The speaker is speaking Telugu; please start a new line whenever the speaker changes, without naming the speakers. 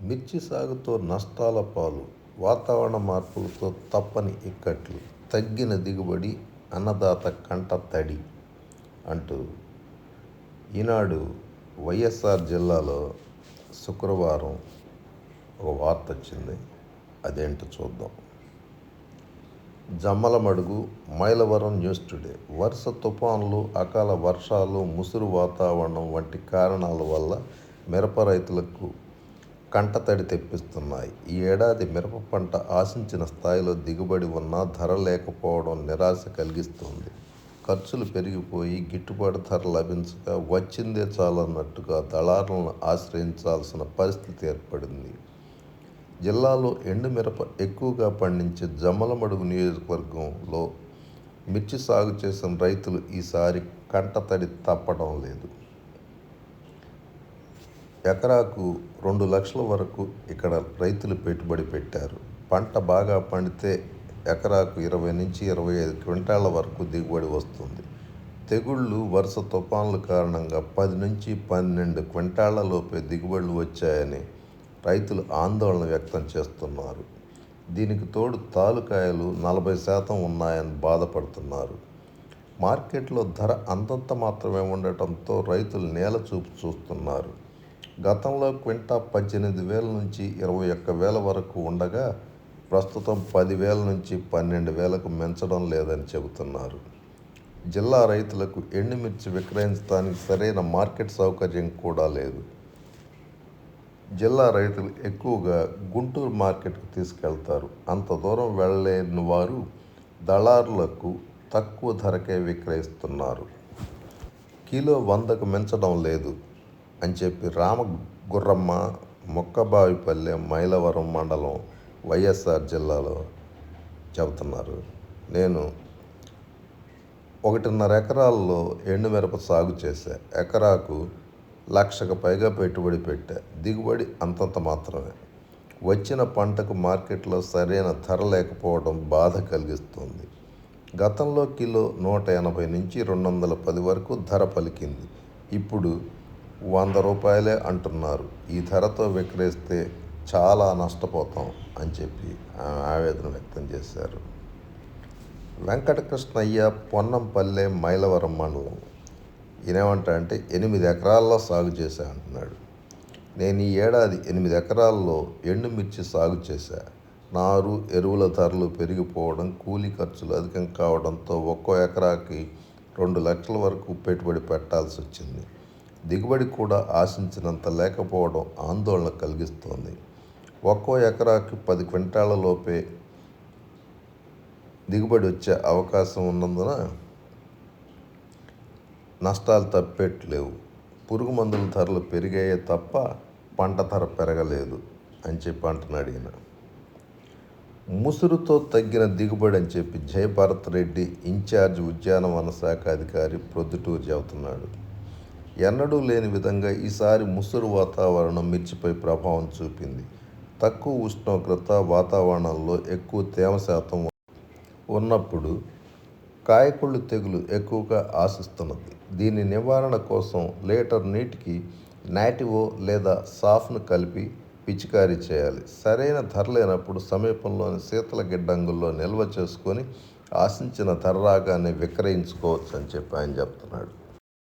మిర్చి సాగుతో నష్టాల పాలు వాతావరణ మార్పులతో తప్పని ఇక్కట్లు తగ్గిన దిగుబడి అన్నదాత కంట తడి అంటూ ఈనాడు వైఎస్ఆర్ జిల్లాలో శుక్రవారం ఒక వార్త వచ్చింది. అదేంటో చూద్దాం. Jammalamadugu Mylavaram news today. వరుస తుఫాన్లు అకాల వర్షాలు ముసురు వాతావరణం వంటి కారణాల వల్ల మిరప రైతులకు కంటతడి తెప్పిస్తున్నాయి. ఈ ఏడాది మిరప పంట ఆశించిన స్థాయిలో దిగుబడి ఉన్నా ధర లేకపోవడం నిరాశ కలిగిస్తుంది. ఖర్చులు పెరిగిపోయి గిట్టుబాటు ధర లభించక వచ్చిందే చాలన్నట్టుగా దళారులను ఆశ్రయించాల్సిన పరిస్థితి ఏర్పడింది. జిల్లాలో ఎండు మిరప ఎక్కువగా పండించే జమ్మలమడుగు నియోజకవర్గంలో మిర్చి సాగు చేసిన రైతులు ఈసారి కంటతడి తప్పడం లేదు. ఎకరాకు రెండు లక్షల వరకు ఇక్కడ రైతులు పెట్టుబడి పెట్టారు. పంట బాగా పండితే ఎకరాకు ఇరవై నుంచి ఇరవై ఐదు క్వింటాల వరకు దిగుబడి వస్తుంది. తెగుళ్ళు వరుస తుఫాన్ల కారణంగా పది నుంచి పన్నెండు క్వింటాళ్ళ లోపే దిగుబడులు వచ్చాయని రైతులు ఆందోళన వ్యక్తం చేస్తున్నారు. దీనికి తోడు తాలుకాయలు నలభై శాతం ఉన్నాయని బాధపడుతున్నారు. మార్కెట్లో ధర అంతంత మాత్రమే ఉండటంతో రైతులు నేల చూపు చూస్తున్నారు. గతంలో క్వింటా పద్దెనిమిది వేల నుంచి ఇరవై ఒక్క వేల వరకు ఉండగా ప్రస్తుతం పదివేల నుంచి పన్నెండు వేలకు పెంచడం లేదని చెబుతున్నారు. జిల్లా రైతులకు ఎండుమిర్చి విక్రయించడానికి సరైన మార్కెట్ సౌకర్యం కూడా లేదు. జిల్లా రైతులు ఎక్కువగా గుంటూరు మార్కెట్కు తీసుకెళ్తారు. అంత దూరం వెళ్ళలేని వారు దళారులకు తక్కువ ధరకే విక్రయిస్తున్నారు. కిలో వందకు మించడం లేదు. అని చెప్పి రామ గుర్రమ్మ మొక్కబావిపల్లె మైలవరం మండలం వైఎస్ఆర్ జిల్లాలో చెబుతున్నారు. నేను ఒకటిన్నర ఎకరాల్లో ఎండుమిరప సాగు చేశా. ఎకరాకు లక్షకు పైగా పెట్టుబడి పెట్టా. దిగుబడి అంతంత మాత్రమే. వచ్చిన పంటకు మార్కెట్లో సరైన ధర లేకపోవడం బాధ కలిగిస్తుంది. గతంలో కిలో నూట ఎనభై నుంచి రెండు వందల పది వరకు ధర పలికింది. ఇప్పుడు వంద రూపాయలే అంటున్నారు. ఈ ధరతో విక్రయిస్తే చాలా నష్టపోతాం అని చెప్పి ఆమె ఆవేదన వ్యక్తం చేశారు. వెంకటకృష్ణయ్య పొన్నంపల్లె మైలవరం మండలం. ఈయనేమంటా అంటే ఎనిమిది ఎకరాల్లో సాగు చేశా అంటున్నాడు. నేను ఈ ఏడాది ఎనిమిది ఎకరాల్లో ఎండుమిర్చి సాగు చేశా. నారు ఎరువుల ధరలు పెరిగిపోవడం కూలీ ఖర్చులు అధికం కావడంతో ఒక్కో ఎకరాకి రెండు లక్షల వరకు పెట్టుబడి పెట్టాల్సి వచ్చింది దిగుబడి కూడా ఆశించినంత లేకపోవడం ఆందోళన కలిగిస్తోంది. ఒక్కో ఎకరాకి పది క్వింటాల లోపే దిగుబడి వచ్చే అవకాశం ఉన్నందున నష్టాలు తప్పేట్లేవు. పురుగు మందుల ధరలు పెరిగాయే తప్ప పంట ధర పెరగలేదు అని చెప్పి అంటున్నాడు ఈయన. ముసురుతో తగ్గిన దిగుబడి అని చెప్పి జయభారత్ రెడ్డి ఇన్ఛార్జ్ ఉద్యానవన శాఖ అధికారి ప్రొద్దుటూరు చెబుతున్నాడు. ఎన్నడూ లేని విధంగా ఈసారి ముసురు వాతావరణం మిర్చిపై ప్రభావం చూపింది. తక్కువ ఉష్ణోగ్రత వాతావరణంలో ఎక్కువ తేమ శాతం ఉన్నప్పుడు కాయకుళ్ళు తెగులు ఎక్కువగా ఆశిస్తున్నది. దీని నివారణ కోసం లీటర్ నీటికి నాటివో లేదా సాఫ్ను కలిపి పిచికారీ చేయాలి. సరైన ధర లేనప్పుడు సమీపంలోని శీతల గిడ్డంగుల్లో నిల్వ చేసుకొని ఆశించిన ధర రాగానే విక్రయించుకోవచ్చు అని చెప్పి ఆయన చెప్తున్నాడు.